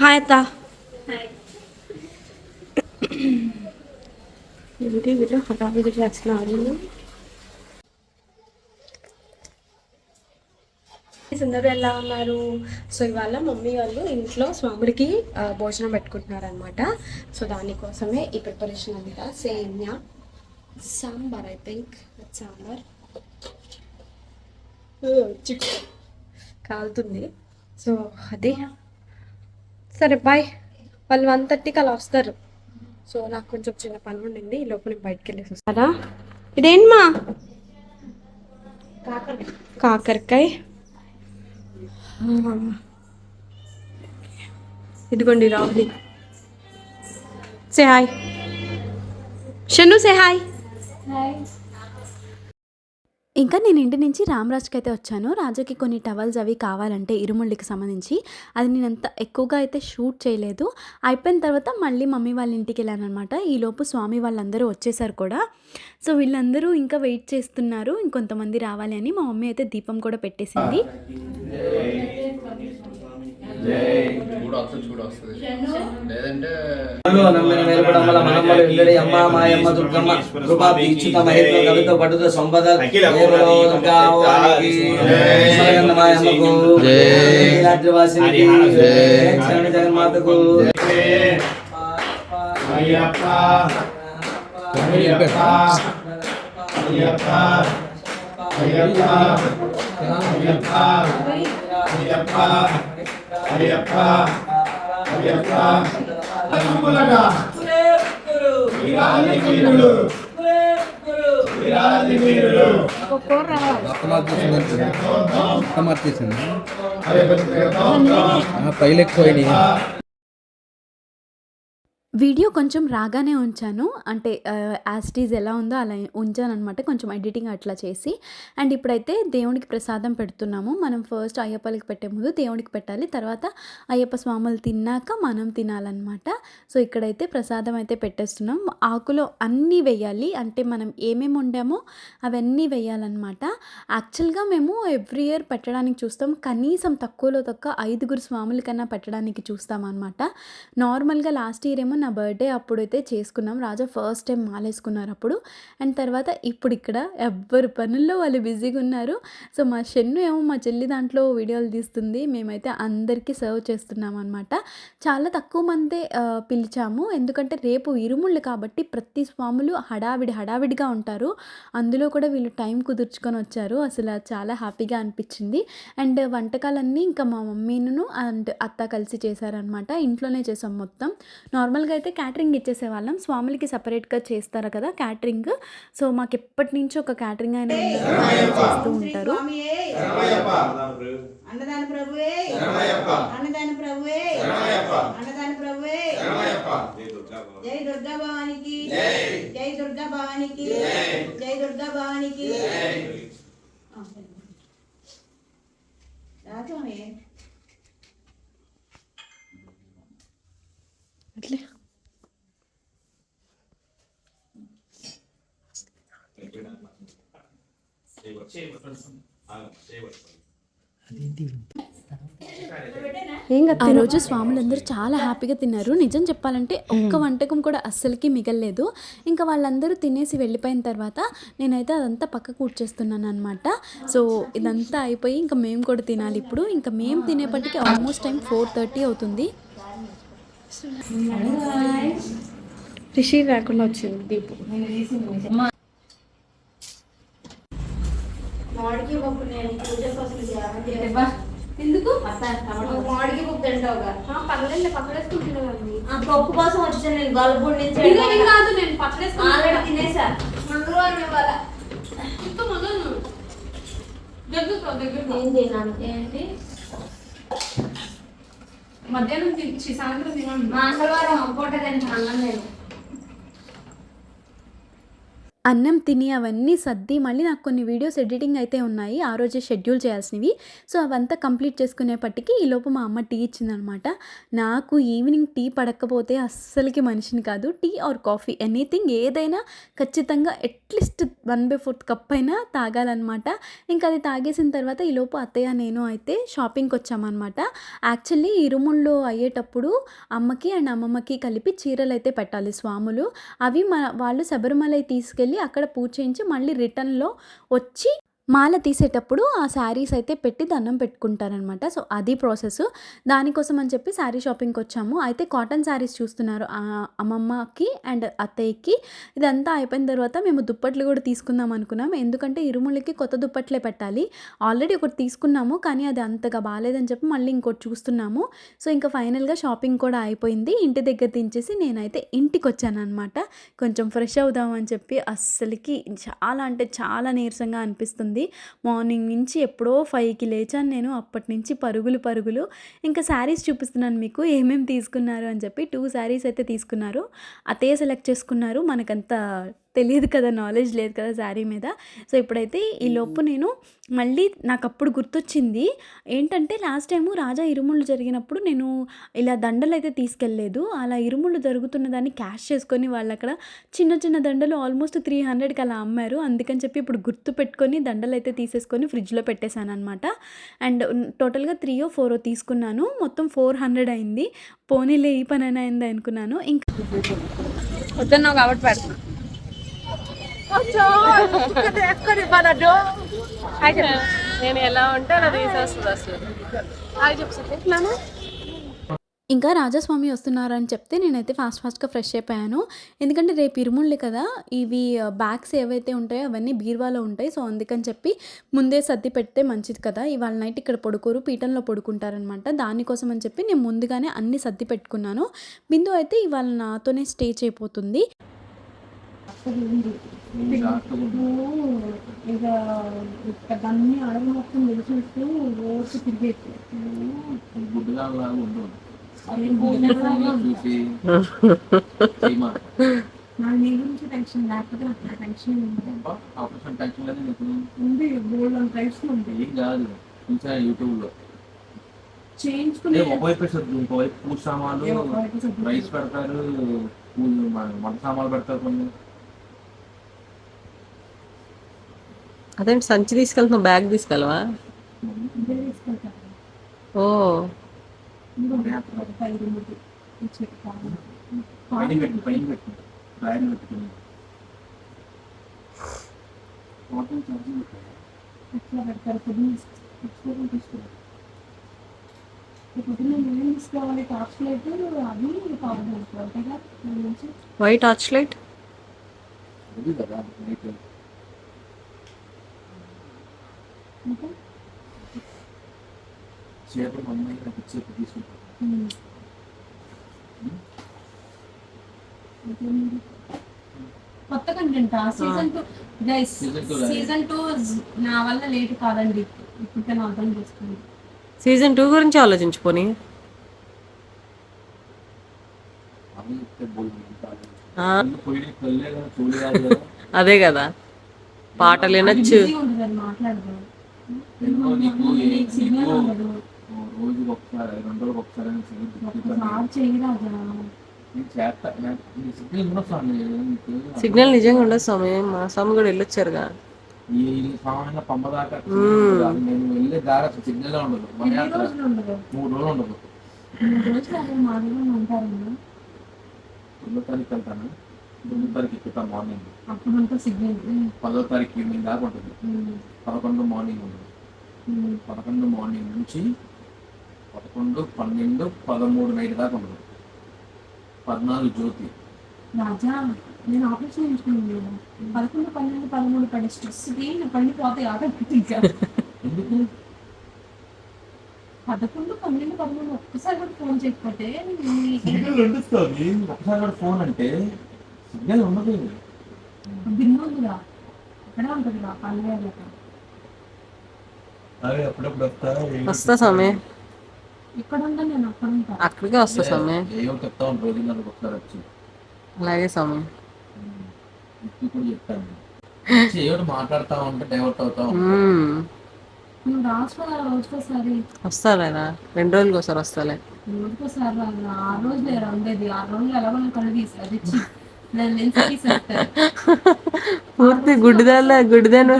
Hi అత్త ఏంటి వీళ్ళు హడావిడి చేస్తున్నారు అందరూ ఎలా ఉన్నారు? సో ఇవాళ మమ్మీ వాళ్ళు ఇంట్లో స్వాముడికి భోజనం పెట్టుకుంటున్నారు అనమాట సో దానికోసమే ఈ ప్రిపరేషన్ అంతా. సేమ్యా సాంబార్ ఐ థింక్ సాంబార్. చిక్కు. కాలుతుంది. సో అదే. సరే బాయ్ వాళ్ళు వన్ థర్టీకి అలా వస్తారు. సో నాకు కొంచెం చిన్న పని ఉండింది ఈ లోపు నేను బయటకు వెళ్ళేసి వస్తారా? ఇదేంటమ్మా కాకరకాయ. ఇదిగోండి రాహులి. Say hi Shanu say hi ఇంకా నేను ఇంటి నుంచి రామరాజ్కి అయితే వచ్చాను. రాజుకి కొన్ని టవల్స్ అవి కావాలంటే ఇరుముళ్ళకి సంబంధించి. అది నేను అంత ఎక్కువగా అయితే షూట్ చేయలేదు. అయిపోయిన తర్వాత మళ్ళీ మమ్మీ వాళ్ళ ఇంటికి వెళ్ళాను అనమాట ఈలోపు స్వామి వాళ్ళందరూ వచ్చేసారు కూడా. సో వీళ్ళందరూ ఇంకా వెయిట్ చేస్తున్నారు. ఇంకొంతమంది రావాలి అని మా మమ్మీ అయితే దీపం కూడా పెట్టేసింది. జగన్మాతకు అయ్యప్ప అయ్యప్ప అయ్యప్ప అయ్యప్ప అయ్యప్ప అయ్యప్ప అయ్యప్ప అయ్యప్ప. అయ్యప్ప. వీరాది వీరులు వీరాది వీరులు పైలెక్కి పోయినాయి వీడియో కొంచెం రాగానే ఉంచాను. అంటే యాస్టీజ్ ఎలా ఉందో అలా ఉంచాను అనమాట కొంచెం ఎడిటింగ్ అట్లా చేసి. అండ్ ఇప్పుడైతే దేవునికి ప్రసాదం పెడుతున్నాము. మనం ఫస్ట్ అయ్యప్పలకి పెట్టే ముందు దేవునికి పెట్టాలి. తర్వాత అయ్యప్ప స్వాములు తిన్నాక మనం తినాలన్నమాట. సో ఇక్కడైతే ప్రసాదం అయితే పెట్టేస్తున్నాం. ఆకులో అన్నీ వేయాలి. అంటే మనం ఏమేమి వండామో అవన్నీ వేయాలన్నమాట. యాక్చువల్గా మేము ఎవ్రీ ఇయర్ పెట్టడానికి చూస్తాం. కనీసం తక్కువలో తక్కువ ఐదుగురు స్వాముల కన్నా పెట్టడానికి చూస్తాం అనమాట నార్మల్గా లాస్ట్ ఇయర్ ఏమో నా బర్త్డే అప్పుడైతే చేసుకున్నాం. రాజా ఫస్ట్ టైం మాలేసుకున్నారు అప్పుడు. అండ్ తర్వాత ఇప్పుడు ఇక్కడ ఎవ్వరు పనుల్లో వాళ్ళు బిజీగా ఉన్నారు. సో మా షెన్ను ఏమో మా చెల్లి దాంట్లో వీడియోలు తీస్తుంది. మేమైతే అందరికీ సర్వ్ చేస్తున్నాం అనమాట చాలా తక్కువ మందే పిలిచాము. ఎందుకంటే రేపు ఇరుముళ్ళు కాబట్టి ప్రతి స్వాములు హడావిడి హడావిడిగా ఉంటారు. అందులో కూడా వీళ్ళు టైం కుదుర్చుకొని వచ్చారు. అసలు చాలా హ్యాపీగా అనిపించింది. అండ్ వంటకాలన్నీ ఇంకా మా మమ్మీను అండ్ అత్త కలిసి చేశారనమాట ఇంట్లోనే చేసాం మొత్తం. నార్మల్గా అయితే క్యాటరింగ్ ఇచ్చేసేవాళ్ళం. స్వాములకి సపరేట్గా చేస్తారు కదా క్యాటరింగ్ సో మాకు ఎప్పటి నుంచి ఒక క్యాటరింగ్. ఆయన చేస్తూ ఉంటారు. అన్నదాన ప్రభువే అన్నదాన ప్రభువే అన్నదాన ప్రభువే జై దుర్గా భవానికి. జై దుర్గా భవానికి. జై. దుర్గా భవానికి. రాజునే అట్లే ఏం ఆ రోజు స్వాములందరూ చాలా హ్యాపీగా తిన్నారు. నిజం చెప్పాలంటే ఒక్క వంటకం కూడా అస్సలకి మిగలలేదు. ఇంకా వాళ్ళందరూ తినేసి వెళ్ళిపోయిన తర్వాత నేనైతే అదంతా పక్క కూర్చేస్తున్నాను అనమాట సో ఇదంతా అయిపోయి ఇంకా మేము కూడా తినాలి ఇప్పుడు. ఇంకా మేము తినేపటికి ఆల్మోస్ట్ టైం ఫోర్ థర్టీ అవుతుంది. రిషి రాకుండా వచ్చింది దీపు. మామిడికి పప్పు నేను పూజ కోసం చేయాలి ఎందుకు? మామిడికి పప్పు తింటావుగా పర్లేదు పక్కడేసుకుంటున్నాను ఆ పప్పు కోసం వచ్చాను నేను గొల్లపూడి నుంచి కాదు. నేను పక్కడేసుకుంటున్నా ఆల్రెడీ తినేసా. మంగళవారం ఇవ్వాల? ఇంకా మొదలు. దగ్గర దగ్గర ఏం తినాలి? ఏంటి? మధ్యాహ్నం తిని సాయంత్రం తినండి మంగళవారం పూట తింటాను అన్నం నేను. అన్నం తిని అవన్నీ సర్ది మళ్ళీ నాకు కొన్ని వీడియోస్ ఎడిటింగ్ అయితే ఉన్నాయి. ఆ రోజే షెడ్యూల్ చేయాల్సినవి. సో అవంతా కంప్లీట్ చేసుకునేపటికి ఈలోపు మా అమ్మ టీ ఇచ్చిందనమాట నాకు ఈవినింగ్ టీ పడకపోతే అస్సలకి మనిషిని కాదు. Tea or coffee. ఎనీథింగ్ ఏదైనా ఖచ్చితంగా at least one by fourth cup అయినా తాగాలన్నమాట. ఇంకా అది తాగేసిన తర్వాత ఈలోపు అత్తయ్య నేను అయితే షాపింగ్కి వచ్చామన్నమాట. యాక్చువల్లీ ఇరుముళ్ళు అయ్యేటప్పుడు అమ్మకి అండ్ అమ్మమ్మకి కలిపి చీరలు అయితే పెట్టాలి స్వాములు. అవి మా వాళ్ళు శబరిమలై తీసుకెళ్ళి అక్కడ పూజ చేయించి మళ్ళీ రిటర్న్లో వచ్చి మాల తీసేటప్పుడు ఆ శారీస్ అయితే పెట్టి దండం పెట్టుకుంటారనమాట సో అది ప్రాసెస్. దానికోసం అని చెప్పి శారీ షాపింగ్కి వచ్చాము. అయితే కాటన్ శారీస్ చూస్తున్నారు. అమ్మమ్మకి అండ్ అత్తయ్యకి. ఇదంతా అయిపోయిన తర్వాత మేము దుప్పట్లు కూడా తీసుకుందాం అనుకున్నాం. ఎందుకంటే ఇరుములకి కొత్త దుప్పట్లే పెట్టాలి. ఆల్రెడీ ఒకటి తీసుకున్నాము కానీ అది అంతగా బాగాలేదని చెప్పి మళ్ళీ ఇంకోటి చూస్తున్నాము. సో ఇంకా ఫైనల్గా షాపింగ్ కూడా అయిపోయింది. ఇంటి దగ్గర దించేసి నేనైతే ఇంటికి వచ్చాను అనమాట కొంచెం ఫ్రెష్ అవుదామని చెప్పి అస్సలకి చాలా అంటే చాలా నీరసంగా అనిపిస్తుంది. మార్నింగ్ నుంచి ఎప్పుడో ఫైవ్కి లేచాను నేను. అప్పటి నుంచి పరుగులు పరుగులు. ఇంకా శారీస్ చూపిస్తున్నాను మీకు. ఏమేమి తీసుకున్నారు అని చెప్పి టూ శారీస్ అయితే తీసుకున్నారు. అతే సెలెక్ట్ చేసుకున్నారు. మనకంత తెలియదు కదా నాలెడ్జ్ లేదు కదా శారీ మీద. సో ఇప్పుడైతే ఈ లోపు నేను మళ్ళీ నాకు అప్పుడు గుర్తొచ్చింది ఏంటంటే లాస్ట్ టైము రాజా ఇరుముళ్ళు జరిగినప్పుడు నేను ఇలా దండలు అయితే తీసుకెళ్ళలేదు. అలా ఇరుముళ్ళు జరుగుతున్న దాన్ని క్యాష్ చేసుకొని వాళ్ళు అక్కడ చిన్న చిన్న దండలు ఆల్మోస్ట్ త్రీ హండ్రెడ్కి అలా అమ్మారు. అందుకని చెప్పి ఇప్పుడు గుర్తు పెట్టుకొని దండలు అయితే తీసేసుకొని ఫ్రిడ్జ్లో పెట్టేశాను అనమాట అండ్ టోటల్గా త్రీయో ఫోరో తీసుకున్నాను. మొత్తం ఫోర్ హండ్రెడ్ అయింది. పోనీలే ఈ పని అయినా అయింది అనుకున్నాను. ఇంకా వద్దన్నావు కాబట్టి నేను ఎలా ఉంటే అలా తీసేస్తుంది అసలు అది చెప్తాను ఇంకా రాజస్వామి వస్తున్నారని చెప్తే నేనైతే ఫాస్ట్ ఫాస్ట్గా ఫ్రెష్ అయిపోయాను. ఎందుకంటే రేపు ఇరుముళ్ళు కదా ఇవి బ్యాగ్స్ ఏవైతే ఉంటాయో అవన్నీ బీర్వాలో ఉంటాయి. సో అందుకని చెప్పి ముందే సర్ది పెడితే మంచిది కదా. ఇవాళ నైట్ ఇక్కడ పడుకోరు పీఠంలో పడుకుంటారనమాట దానికోసం అని చెప్పి నేను ముందుగానే అన్ని సర్ది పెట్టుకున్నాను. బిందు అయితే ఇవాళ నాతోనే స్టే చేయబోతుంది. ఇక దాన్ని అడవి మొత్తం నిలిచేస్తూ రోజు తిరిగేది గుడ్డుగా చూసి నా నీ గురించి టెన్షన్ లేకపోతే నాకు నా టెన్షన్ ఉంది లేదు నీకు ఉంది బోల్డ్ అంత టైప్స్ ఉంది ఏం కాదు చూసా యూట్యూబ్లో చేయించుకునే ఒకవైపు ఇంకోవైపు పూజ సామాన్లు రైస్ పెడతారు మన- సామాన్లు పెడతారు కొన్ని అదేంటి సంచి తీసుకెళ్తున్నావు బ్యాగ్ తీసుకెళ్ళవా ఇదే తీసుకెళ్తాను ఓ ఇంకో ఒక ఐదు ముద్దు ఇచ్చి పైన పెట్టి పైన పెట్టి డ్రాయర్ పెట్టుకుని వాటర్ ఛార్జింగ్ పెట్టాలి. ఎట్లా పెడతారు పొద్దున్న తెచ్చుకోవడం తీసుకున్నాను పొద్దున్న ఏం తీసుకోవాలి టాప్ ప్లేట్ అవి పౌడర్ అంతేగా దాని నుంచి వైట్ టార్చ్ లైట్ చేపలు అమ్మాయి నాకు చేపలు తీసుకుంటాను? కొత్త content season two guys. Season two నా వల్ల లేట్ కాదండి. అర్థం సీజన్ టూ గురించి ఆలోచించుకొని అదే కదా. పాటలు వినొచ్చు. మాట్లాడదు. నీకు నీకు రోజుకి ఒకసారి రెండు రోజులకు ఒకసారి సిగ్నల్ నిజంగా ఉండదు స్వామి. మా స్వామి కూడా వెళ్ళొచ్చారుగా ఈ నేను వెళ్ళే దారి అసలు సిగ్నల్ ఉండదు. మూడు రోజులు ఉండదు. మూడు రోజులు అదే మాదిరిగా ఉంటారన్నా తొమ్మిదో తారీఖు వెళ్తాను. తొమ్మిదో తారీఖు ఎక్కుతాను మార్నింగ్. పదో తారీఖు ఈవినింగ్ దాకా ఉంటుంది. పదకొండు మార్నింగ్ ఉంటుంది. పదకొండు మార్నింగ్ నుంచి పదకొండు పన్నెండు పదమూడు నైట్ దాకా ఉండదు. పద్నాలుగు జ్యోతి. రాజా నేను ఆపరేషన్ చేయించుకున్నాను పదకొండు పన్నెండు పదమూడు పడే స్ట్రెస్కి పని పోతాయి ఆటోమేటిక్గా ఎందుకు? పదకొండు పన్నెండు పదమూడు ఒక్కసారి కూడా ఫోన్ చేయకపోతే సిగ్నల్ ఒకసారి కూడా ఫోన్ అంటే సిగ్నల్ ఉండదు. బిన్ను ఉందిగా అక్కడ ఉంటుందిగా పల్లె వస్తా వస్తా స్వామి. ఇక్కడ ఉంటా నేను అక్కడ ఉంటా అక్కడికే వస్తా స్వామి. వచ్చి. అలాగే స్వామి. చేయడు మాట్లాడుతా ఉంటే డైవర్ట్ అవుతా ఉంటా. మ్మ్. నువ్వు రాసుకోరా రోజుకోసారి? వస్తాలేనా రెండు రోజులకి ఒకసారి వస్తాలే. రోజుకోసారి ఉండేది. రోజులు ఎలా కళ్ళు లెన్స్ తీసేస్తాను పూర్తి గుడ్డిదాల గుడ్డిదాను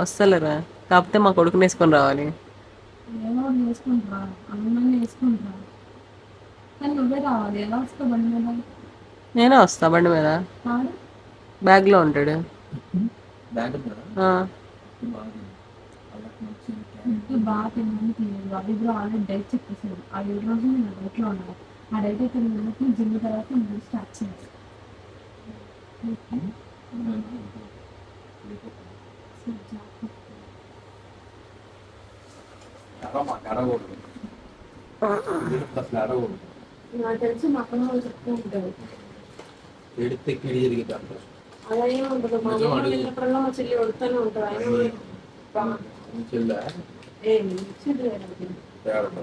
వస్తలేరా? కాకపోతే మా కొడుకుని వేసుకొని రావాలి. నేనే వస్తా బండి మీద? ఆడు. బ్యాగ్లో ఉంటాడు. బాగా తిన్నాను ఆల్రెడీ డైట్ చెప్పేసాడు ఆ ఏడు రోజులు నేను డైట్లో ఉన్నాను. ఆ డైట్ అయితే నేను జిమ్ తర్వాత నేను స్టార్ట్ చేయాలి ఎర్రకూడదు. వీళ్ళకి అసలు ఎర్రకూడదు. నాకు తెలిసి మా అక్కడ వాళ్ళు చెప్తూ ఉంటారు ఏడితే కిడి తిరిగి అంటారు. అలా ఏమి ఉండదు మా నిజం అమ్మ అడుగు. వెళ్ళినప్పుడల్లా మా చెల్లి వడుతూనే ఉంటారు ఆయన బా- మీ చెల్లె ఏమి చెల్లి వెళ్ళదు. తేడా.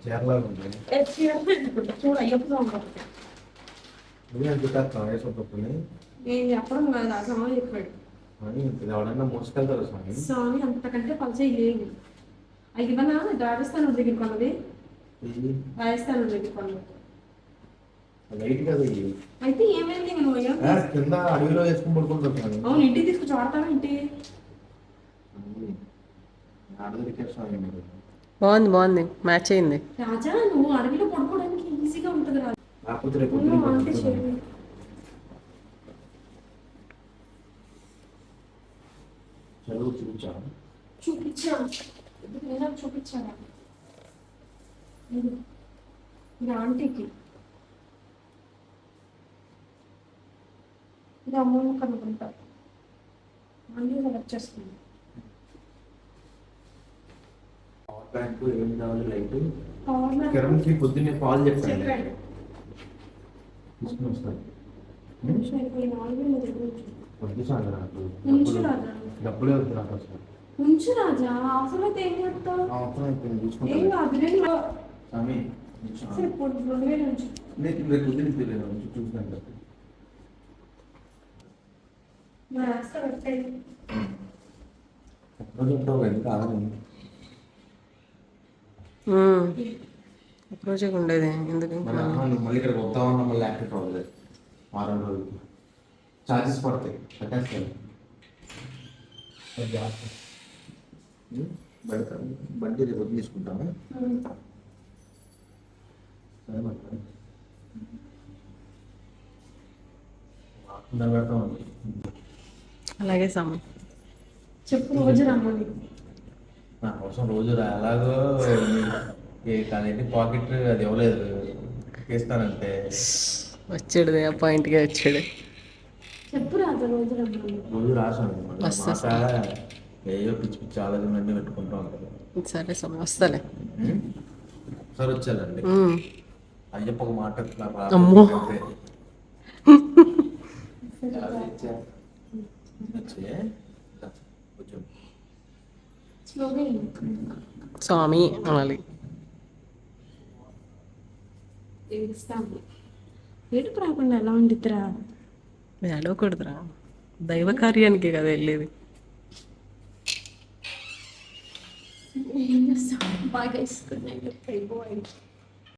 చీరలాగా ఉంది ఏ చీర పెట్టుకుంటా. చూడు అయ్యప్ప నేను చెప్పడం కాదు స్వామి చెప్పాడు. ఎవడన్నా మోసుకెళ్తారు స్వామి? స్వామి అంతకంటే పలచేయి లేదు అది ఇవ్వనా? రాజస్థాన్ దగ్గర కొన్నది? రాజస్థాన్ దగ్గర కొన్నది. లైట్ కదా ఇది. అయితే ఏమైంది నువ్వు అయ్యో ఆ, కింద అడవిలో వేసుకుని అవును ఇంటికి తీసుకొచ్చి వాడతావా బాగుంది బాగుంది. మ్యాచ్ అయింది. రాజా నువ్వు అడవిలో పడుకోవడానికి ఈజీగా ఉంటుంది రాజా కాకపోతే రేపు. చదువు చూపించాను చూపించా. ఇది నేను చూపించాను? ఇది ఆంటీకి. ఇది అమ్మమ్మ కనుక్కుంటా ఆంటీ సెలెక్ట్ చేస్తుంది. పవర్ బ్యాంక్ ఏం కావాలి లైట్? కిరణ్కి పొద్దున్నే చెప్పండి. చెప్పాడు. తీసుకుని వస్తాను. వద్దు సార్ నాకు డబ్బులు- వద్దు నాకు అసలు. ఉంచు రాజా? ఏం అవసరం అయిపోయింది ఏం చూసుకుంటాను కాదు రెండు స్వామి నిమిషం. సరే పొద్దు రెండు వేలు ఉంచు నేను రేపు పొద్దున్న తెలియదు నుంచి చూసినాను కదా. మరి రాస్తా పెట్టాయి రోజు ఉంటావు ఎందుకు ఆగని మ్మ్. ఒక రోజే ఉండేది. ఎందుకు మళ్ళీ ఇక్కడికి వద్దామన్నా మళ్ళీ యాక్టివ్ అవ్వదు వారం రోజులకి ఛార్జెస్ పడతాయి. కట్టేస్తాను బండి బండి రేపు వద్దు తీసుకుంటాను సరే. మరి అలాగే సాము. చెప్పు రోజు రమ్మని. నా కోసం రోజు రా- ఎలాగో కానీ పాకెట్ అది ఇవ్వలేదు. ఇస్తానంటే వచ్చాడు ఆ పాయింట్గా వచ్చాడు. చెప్పు రాజా రాసాను ఏయో పిచ్చి పిచ్చి ఆలోచనలన్నీ పెట్టుకుంటూ ఉంటాను సరే సాము వస్తాలే. ఒకసారి వచ్చానండి. అయ్యప్ప ఒక మాట. అమ్మో. స్వామి అనాలి. ఏడుస్తాము ఏడుపు రాకుండా ఎలా ఉండిద్దిరా? ఏడవకూడదురా దైవ కార్యానికి కదా వెళ్ళేది. ఏం చేస్తాం బాగా ఇస్తున్నాయి